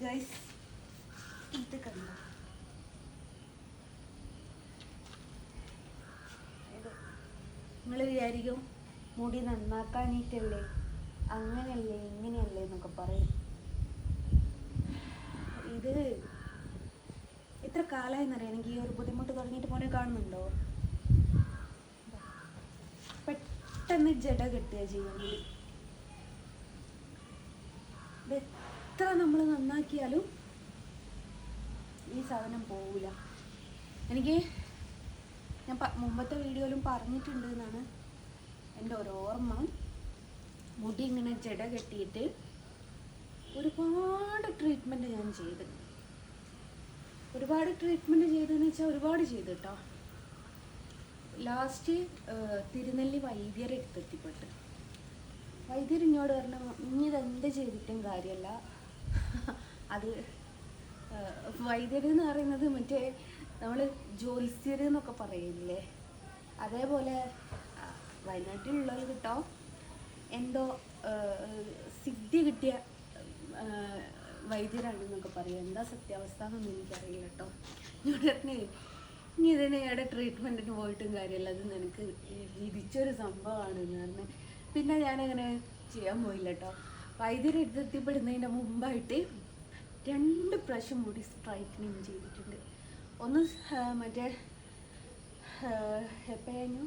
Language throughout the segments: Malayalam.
ഗൈസ് ഇത് കണ്ടോ നിങ്ങൾ വിചാരിക്കും മുടി നന്നാക്കാനീട്ടല്ലേ അങ്ങനെയല്ലേ ഇങ്ങനെയല്ലേ എന്നൊക്കെ പറയും. ഇത് എത്ര കാലമായെന്നറിയാം എനിക്ക് ഈ ഒരു ബുദ്ധിമുട്ട് തുടങ്ങിയിട്ട് മോനെ കാണുന്നുണ്ടോ? പെട്ടെന്ന് ജട കിട്ടുക ചെയ്യുന്നത് എത്ര നമ്മൾ നന്നാക്കിയാലും ഈ സാധനം പോവില്ല എനിക്ക് ഞാൻ മുമ്പത്തെ വീഡിയോയിലും പറഞ്ഞിട്ടുണ്ട് എന്നാണ് എന്റെ ഒരു ഓർമ്മ. മുടി ഇങ്ങനെ ജട കെട്ടിയിട്ട് ഒരുപാട് ട്രീറ്റ്മെന്റ് ഞാൻ ചെയ്ത്. ഒരുപാട് ട്രീറ്റ്മെന്റ് ചെയ്തതെന്ന് വെച്ചാൽ ഒരുപാട് ചെയ്തു കേട്ടോ ലാസ്റ്റ് തിരുനെല്ലി വൈദ്യരെ അടുത്തെത്തിപ്പെട്ട്. വൈദ്യർ എന്നോട് പറഞ്ഞ ഇനി ഇതെന്ത് ചെയ്തിട്ടും കാര്യമല്ല അത് വൈദ്യർ എന്ന് പറയുന്നത് മറ്റേ നമ്മൾ ജ്യോത്സ്യർ എന്നൊക്കെ പറയില്ലേ? അതേപോലെ വയനാട്ടിലുള്ളവർ കിട്ടോ എന്തോ സിദ്ധി കിട്ടിയ വൈദ്യരാണ് വൈദ്യരാണെന്നൊക്കെ പറയും. എന്താ സത്യാവസ്ഥ എന്നൊന്നും എനിക്കറിയില്ല കേട്ടോ. പറഞ്ഞു ഇനി ഇതിന് ഇവിടെ ട്രീറ്റ്മെന്റിന് പോയിട്ടും കാര്യമില്ല. അത് നിനക്ക് വിധിച്ചൊരു സംഭവമാണ്. എന്ന് പറഞ്ഞ്. പിന്നെ ഞാനങ്ങനെ ചെയ്യാൻ പോയില്ല കേട്ടോ. വൈദ്യുതി എത്തിപ്പെടുന്നതിന്റെ മുമ്പായിട്ട് രണ്ട് പ്രാവശ്യം മുടി സ്ട്രൈറ്റനിങ് ചെയ്തിട്ടുണ്ട്. ഒന്ന് മറ്റേ എപ്പോഴായിരുന്നു?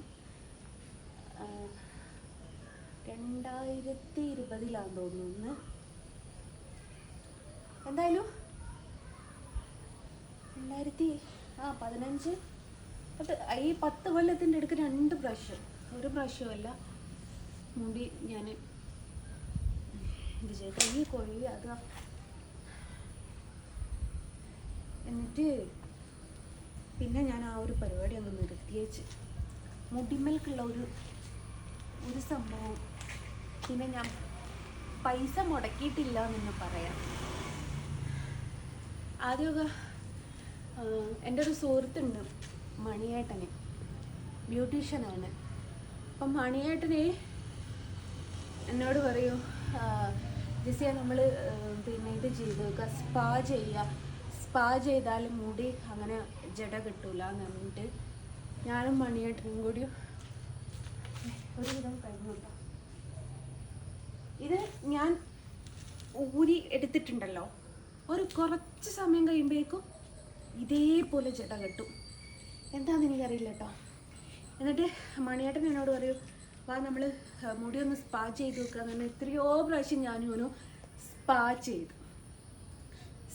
രണ്ടായിരത്തി ഇരുപതിലാന്ന് തോന്നുന്നു എന്തായാലും രണ്ടായിരത്തി ആ പതിനഞ്ച് പത്ത് ഈ പത്ത് കൊല്ലത്തിന്റെ അടുക്ക് രണ്ട് പ്രാവശ്യം ഒരു പ്രാവശ്യമല്ല മുടി ഞാൻ ഇത് ചെയ്ത് ഈ കൊഴി അത് എന്നിട്ട് പിന്നെ ഞാൻ ആ ഒരു പരിപാടി ഒന്ന് നിർത്തിയേച്ച് മുടിമേൽക്കുള്ള ഒരു ഒരു സംഭവം. പിന്നെ ഞാൻ പൈസ മുടക്കിയിട്ടില്ല എന്ന് പറയാം. ആദ്യമൊക്കെ എന്റെ ഒരു സുഹൃത്തുണ്ട് മണിയേട്ടന്. ബ്യൂട്ടീഷ്യനാണ്. അപ്പം മണിയേട്ടനെ എന്നോട് പറയൂ ജിസിയ നമ്മൾ പിന്നെ ഇത് ചെയ്ത് സ്പാ ചെയ്യുക. സ്പാ ചെയ്താൽ മുടി അങ്ങനെ ജട കിട്ടൂല എന്ന് പറഞ്ഞിട്ട് ഞാനും മണിയേട്ടനും കൂടി ഒരുവിധം കഴിഞ്ഞു ഇത് ഞാൻ ഊരി എടുത്തിട്ടുണ്ടല്ലോ. ഒരു കുറച്ച് സമയം കഴിയുമ്പോഴേക്കും ഇതേപോലെ ജട കെട്ടും. എന്താണെന്ന് എനിക്കറിയില്ല കേട്ടോ എന്നിട്ട് മണിയേട്ടൻ എന്നോട് പറയും വാ നമ്മൾ മുടി ഒന്ന് സ്പാ ചെയ്ത് വെക്കുക എന്ന് എത്രയോ പ്രാവശ്യം ഞാനും സ്പാ ചെയ്തു.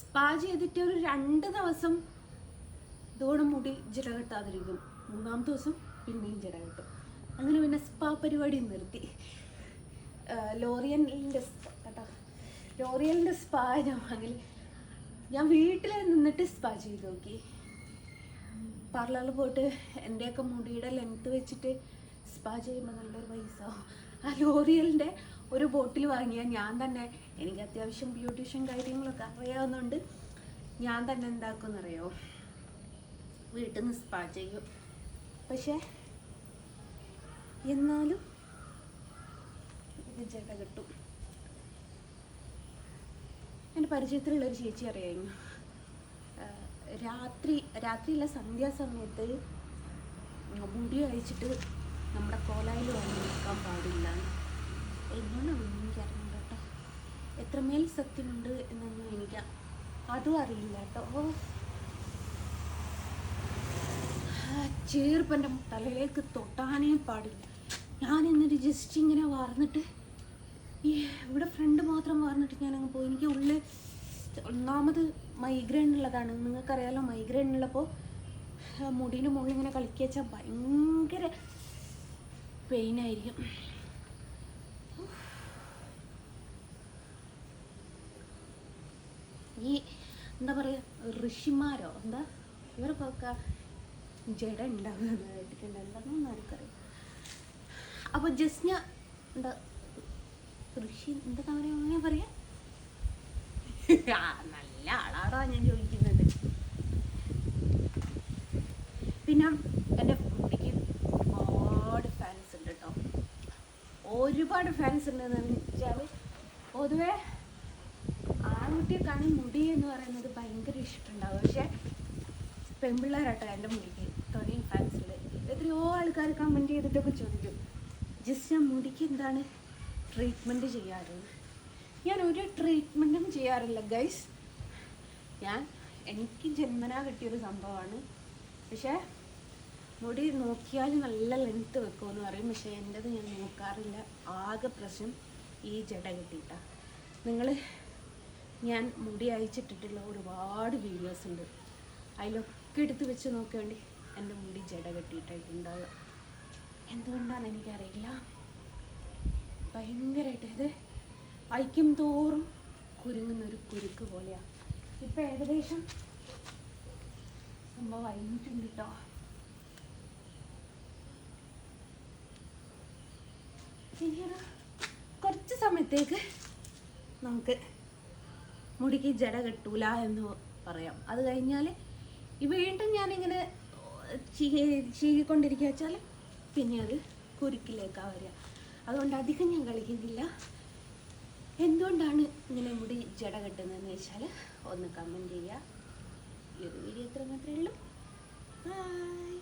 സ്പാ ചെയ്തിട്ട് ഒരു രണ്ട് ദിവസം ഇതോടെ മുടി ജട കെട്ടാതിരിക്കും. മൂന്നാം ദിവസം പിന്നെയും ജട കെട്ടും. അങ്ങനെ പിന്നെ സ്പാ പരിപാടി നിർത്തി. ലോറിയലിന്റെ കേട്ടോ ലോറിയലിന്റെ സ്പാ ഞാൻ വാങ്ങി ഞാൻ വീട്ടിൽ നിന്നിട്ട് സ്പാ ചെയ്ത് നോക്കി. പാർലറിൽ പോയിട്ട് എന്റെയൊക്കെ മുടിയുടെ ലെങ്ത്ത് വെച്ചിട്ട് സ്പാ ചെയ്യുമ്പോൾ നല്ലൊരു പൈസ ആ ലോറിയലിന്റെ ഒരു ബോട്ടിൽ വാങ്ങിയാൽ ഞാൻ തന്നെ എനിക്ക് അത്യാവശ്യം ബ്യൂട്ടീഷ്യൻ കാര്യങ്ങളൊക്കെ അറിയാവുന്നതുകൊണ്ട് ഞാൻ തന്നെ എന്താക്കുമെന്നറിയോ? വീട്ടിൽ നിന്ന് സ്പാ ചെയ്യും. പക്ഷേ എന്നാലും ഇത് ചേട്ട കിട്ടും. എന്റെ പരിചയത്തിലുള്ളൊരു ചേച്ചി അറിയായിരുന്നു രാത്രി രാത്രിയില്ല സന്ധ്യാസമയത്ത് മുടി അഴിച്ചിട്ട് നമ്മുടെ കോലായിൽ വന്ന് നിൽക്കാൻ പാടില്ല. എന്തുകൊണ്ടാണെന്ന് എനിക്കറിയില്ല കേട്ടോ. എത്രമേൽ സത്യമുണ്ട് എന്നൊന്നും എനിക്ക് അതും അറിയില്ല കേട്ടോ. ആ ചേർപ്പ് എന്റെ തലയിലേക്ക് തൊട്ടാനേ പാടില്ല. ഞാൻ എന്നിട്ട് ജസ്റ്റ് ഇങ്ങനെ വാർന്നിട്ട് ഈ ഇവിടെ ഫ്രണ്ട് മാത്രം വാർന്നിട്ട് ഞാനങ്ങ് പോയി. എനിക്ക് ഉള്ളിൽ ഒന്നാമത് മൈഗ്രെയിൻ ഉള്ളതാണ്. നിങ്ങൾക്കറിയാലോ മൈഗ്രെയിൻ ഉള്ളപ്പോൾ മുടീന്റെ മുകളിൽ ഇങ്ങനെ കളിക്കുക വെച്ചാൽ ഭയങ്കര പെയിനായിരിക്കും ഈ എന്താ പറയുക ഋഷിമാരോ എന്താ ഇവർക്കൊക്കെ ജഡ ഉണ്ടാകുന്നതായിട്ടുണ്ട് എന്താണെന്ന് ആർക്കറിയാം അപ്പോൾ ജസ്ന എന്താ ഋഷി എന്താ പറയുക അങ്ങനെ പറയാം? നല്ല ആളാടാ ഞാൻ ചോദിക്കുന്നുണ്ട് പിന്നെ എന്റെ കുട്ടിക്ക് ഒരുപാട് ഫാൻസ് ഉണ്ട് കേട്ടോ ഒരുപാട് ഫാൻസ് ഉണ്ടെന്ന് വെച്ചാൽ പൊതുവെ ആൺകുട്ടി മുടി എന്ന് പറയുന്നത് ഭയങ്കര ഇഷ്ടമുണ്ടാവും. പക്ഷെ പെൺപിള്ളേരാട്ടോ എന്റെ മുടിക്ക് തൊണി ഫാൻസിൽ എത്രയോ ആൾക്കാർ കമന്റ് ചെയ്തിട്ടൊക്കെ ചോദിക്കും. ജസ്റ്റ് ഞാൻ മുടിക്ക് എന്താണ് ട്രീറ്റ്മെന്റ് ചെയ്യാറ്? ഞാൻ ഒരു ട്രീറ്റ്മെന്റും ചെയ്യാറില്ല ഗൈസ് ഞാൻ എനിക്ക് ജന്മനാ കിട്ടിയൊരു സംഭവമാണ്. പക്ഷേ മുടി നോക്കിയാൽ നല്ല ലെങ്ത്ത് വെക്കുമെന്ന് പറയും. പക്ഷേ എന്റെത് ഞാൻ നോക്കാറില്ല. ആകെ പ്രശ്നം ഈ ജട കിട്ടിയിട്ടാണ് നിങ്ങൾ ഞാൻ മുടി അയച്ചിട്ടിട്ടുള്ള ഒരുപാട് വീഡിയോസ് ഉണ്ട്. അതിലൊക്കെ എടുത്ത് വെച്ച് നോക്കേണ്ടി എന്റെ മുടി ജട കെട്ടിയിട്ടായിട്ടുണ്ടാവുക. എന്തുകൊണ്ടാണെന്ന് എനിക്കറിയില്ല. ഭയങ്കരമായിട്ട് ഇത് അയക്കും തോറും കുരുങ്ങുന്നൊരു കുരുക്ക് പോലെയാണ് ഇപ്പം ഏകദേശം സംഭവം വൈകിട്ടുണ്ട് കേട്ടോ ഇനിയൊരു കുറച്ച് സമയത്തേക്ക് നമുക്ക് മുടിക്ക് ജട കിട്ടൂല എന്ന് പറയാം. അത് കഴിഞ്ഞാൽ വീണ്ടും ഞാനിങ്ങനെ ചീകിക്കൊണ്ടിരിക്കുക വെച്ചാൽ പിന്നെ അത് കുരുക്കിലേക്കാണ് വരിക. അതുകൊണ്ട് അധികം ഞാൻ കളിക്കുന്നില്ല. എന്തുകൊണ്ടാണ് ഇങ്ങനെ മുടി ജട കെട്ടുന്നതെന്ന് വെച്ചാൽ ഒന്ന് കമന്റ് ചെയ്യുക. ഈ ഒരു വീഡിയോ ഇത്ര മാത്രമേ ഉള്ളൂ. ബൈ